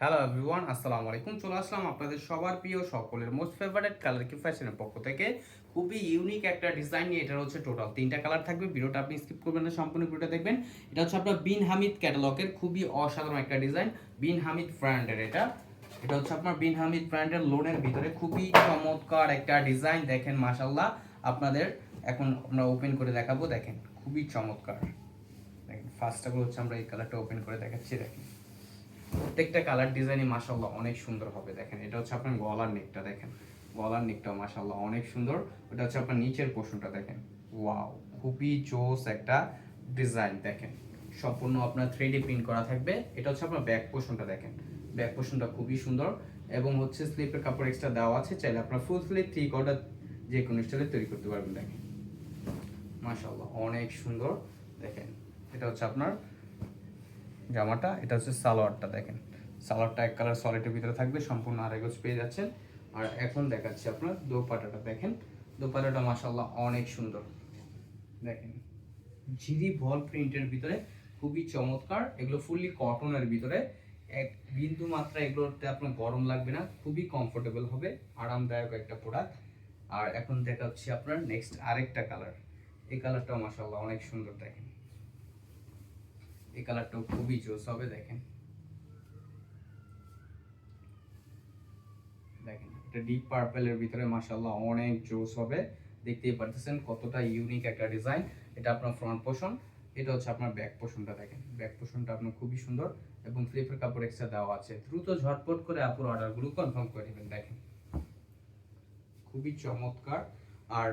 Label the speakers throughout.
Speaker 1: Hello everyone আসসালামু আলাইকুম চলে আসলাম আপনাদের সবার প্রিয় সকলের মোস্ট ফেভারিট কালার কি ফ্যাশনের পক্ষ থেকে। খুবই ইউনিক একটা ডিজাইন নিয়ে এটা হচ্ছে টোটাল তিনটা কালার থাকবে। ভিডিওটা আপনি স্কিপ করবেন না, সম্পূর্ণ ভিডিওটা দেখবেন। এটা হচ্ছে আপনার বিন হামিদ ক্যাটালগের খুবই অসাধারণ একটা ডিজাইন বিন হামিদ ব্র্যান্ডের এটা। এটা হচ্ছে আপনার বিন হামিদ ব্র্যান্ডের লোনের ভিতরে খুবই চমৎকার একটা ডিজাইন দেখেন মাশাল্লাহ আপনাদের এখন আমরা ওপেন করে দেখাবো, দেখেন, খুবই চমৎকার। দেখেন ফার্স্ট অফ হচ্ছে আমরা এই কালারটা ওপেন করে দেখাচ্ছি, দেখেন। প্রত্যেকটা কালার ডিজাইনই মাশাল্লাহ অনেক সুন্দর হবে, দেখেন। এটা হচ্ছে আপনার গলার নেকটা, দেখেন। গলার নেকটা মাশাল্লাহ অনেক সুন্দর। ওটা হচ্ছে আপনার নিচের পোর্শনটা দেখেন। ওয়াও, খুবই জোস একটা ডিজাইন দেখেন। সম্পূর্ণ আপনার থ্রি ডি প্রিন্ট করা থাকবে। এটা হচ্ছে আপনার ব্যাক পোর্শনটা দেখেন। ব্যাক পোর্শনটা খুবই সুন্দর। এবং হচ্ছে স্লিপের কাপড় এক্সট্রা দেওয়া আছে। চাইলে আপনার ফুল স্লিপ থ্রি কোয়ার্টার যে কোনো স্টাইলে তৈরি করতে পারবেন, দেখেন। মাশাল্লাহ অনেক সুন্দর, দেখেন। এটা হচ্ছে আপনার জামাটা, এটা হচ্ছে সালোয়ারটা, দেখেন। সালোয়ারটা এক কালার সলিডের ভিতরে থাকবে, সম্পূর্ণ আড়াইগজ পেয়ে যাচ্ছেন। আর এখন দেখাচ্ছি আপনার দোপাটাটা দেখেন। দোপাটাটা মাসাল্লাহ অনেক সুন্দর। দেখেন ঝিরি ভল প্রিন্টের ভিতরে, খুবই চমৎকার। এগুলো ফুললি কটনের ভিতরে। এক বিন্দু মাত্রা এগুলোতে আপনার গরম লাগবে না, খুবই কমফোর্টেবল হবে, আরামদায়ক একটা প্রোডাক্ট আর এখন দেখাচ্ছি আপনার নেক্সট আরেকটা কালার এই কালারটাও মাসাল্লাহ অনেক সুন্দর, দেখেন। এই কালারটাও খুবই জোস হবে, দেখেন দেখেন এটা ডিপ পার্পেলের ভিতরে মাশাআল্লাহ অনেক জোস হবে। দেখতেই পারতেছেন কতটা ইউনিক একটা ডিজাইন এটা আপনার ফ্রন্ট পোর্শন এটা হচ্ছে আপনার ব্যাক পোর্শনটা দেখেন। ব্যাক পোর্শনটা আপনার খুবই সুন্দর এবং স্লিপের কাপড় এক্সট্রা দেওয়া আছে। দ্রুত ঝটপট করে আপুর অর্ডারগুলো কনফার্ম করে নেবেন, দেখেন। খুবই চমৎকার। আর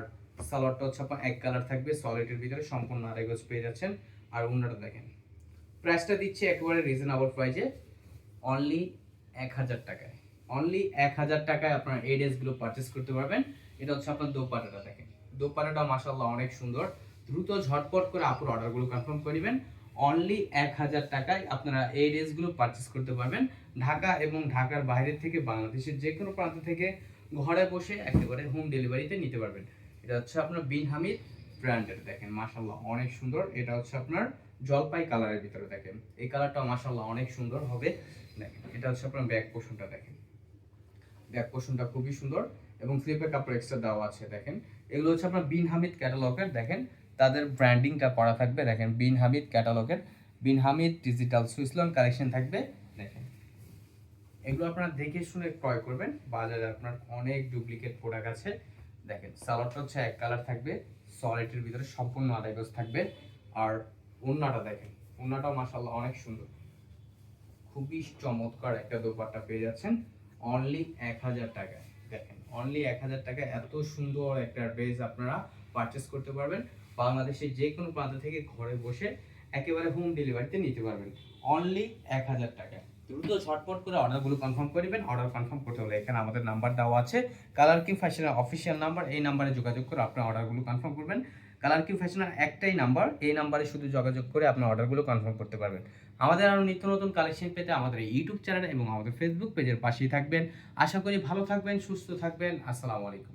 Speaker 1: সালোয়ারটা হচ্ছে আপনার এক কালার থাকবে সলিডের ভিতরে সম্পূর্ণ আড়াইগজ পেয়ে যাচ্ছেন। আর উন্নাটা দেখেন প্রাইসটা দিচ্ছে একেবারে রিজনেবল প্রাইসে অনলি এক হাজার টাকায়। অনলি এক হাজার টাকায় আপনার এই ড্রেসগুলো পারচেস করতে পারবেন। এটা হচ্ছে আপনার দোপাটাটা দেখেন। দোপাটাটা মাসাল্লাহ অনেক সুন্দর। দ্রুত ঝটপট করে আপুর অর্ডারগুলো কনফার্ম করে নেবেন। অনলি এক হাজার টাকায় আপনারা এই ড্রেসগুলো পারচেস করতে পারবেন। ঢাকা এবং ঢাকার বাইরে থেকে বাংলাদেশের যে কোনো প্রান্ত থেকে ঘরে বসে একেবারে হোম ডেলিভারিতে নিতে পারবেন। এটা হচ্ছে আপনার বিন হামিদ ব্র্যান্ডের দেখেন। মাসাল্লাহ অনেক সুন্দর। এটা হচ্ছে আপনার জলপাই কালারের ভিতরে দেখেন। এই কালারটা মাসাল্লাহ অনেক সুন্দর হবে। দেখেন, এটা হচ্ছে আপনার ব্যাক পোর্শনটা দেখেন। ব্যাক পোর্শনটা খুবই সুন্দর এবং স্লিপের কাপড় এক্সট্রা দেওয়া আছে, দেখেন। এগুলো হচ্ছে আপনার বিন হামিদ ক্যাটালগের দেখেন। তাদের ব্র্যান্ডিংটা করা থাকবে, দেখেন, Bin Hamid ক্যাটালগের Bin Hamid digital Swiss lawn collection থাকবে, দেখেন। এগুলো আপনারা দেখে শুনে ক্রয় করবেন। বাজারে আপনার অনেক ডুপ্লিকেট প্রোডাক্ট আছে। দেখেন সালোয়ারটা হচ্ছে এক কালার থাকবে সলিডের ভিতরে সম্পূর্ণ আড়াই গজ থাকবে। আর ওন্নাটা দেখেন, ওন্নাটাও মাসাল্লাহ অনেক সুন্দর। খুবই চমৎকার একটা দোপাট্টা পেয়ে যাচ্ছেন। অনলি এক হাজার টাকায় দেখেন অনলি এক হাজার টাকায় এত সুন্দর একটা ড্রেস আপনারা পারচেস করতে পারবেন। বাংলাদেশের যে কোনো প্রান্ত থেকে ঘরে বসে একেবারে হোম ডেলিভারিতে নিতে পারবেন। অনলি এক হাজার টাকায় দ্রুত ঝটপট করে অর্ডারগুলো কনফার্ম করবেন অর্ডার কনফার্ম করতে হলে এখানে আমাদের নাম্বার দেওয়া আছে। কালার কিউ ফ্যাশনের অফিসিয়াল নাম্বার এই নাম্বারে যোগাযোগ করে আপনার অর্ডারগুলো কনফার্ম করবেন। কালার কিউ ফ্যাশনের একটাই নাম্বার, এই নাম্বারে শুধু যোগাযোগ করে আপনার অর্ডারগুলো কনফার্ম করতে পারবেন। আমাদের আরও নিত্য নতুন কালেকশন পেতে আমাদের ইউটিউব চ্যানেল এবং আমাদের ফেসবুক পেজের পাশেই থাকবেন। আশা করি ভালো থাকবেন, সুস্থ থাকবেন। আসসালামু আলাইকুম।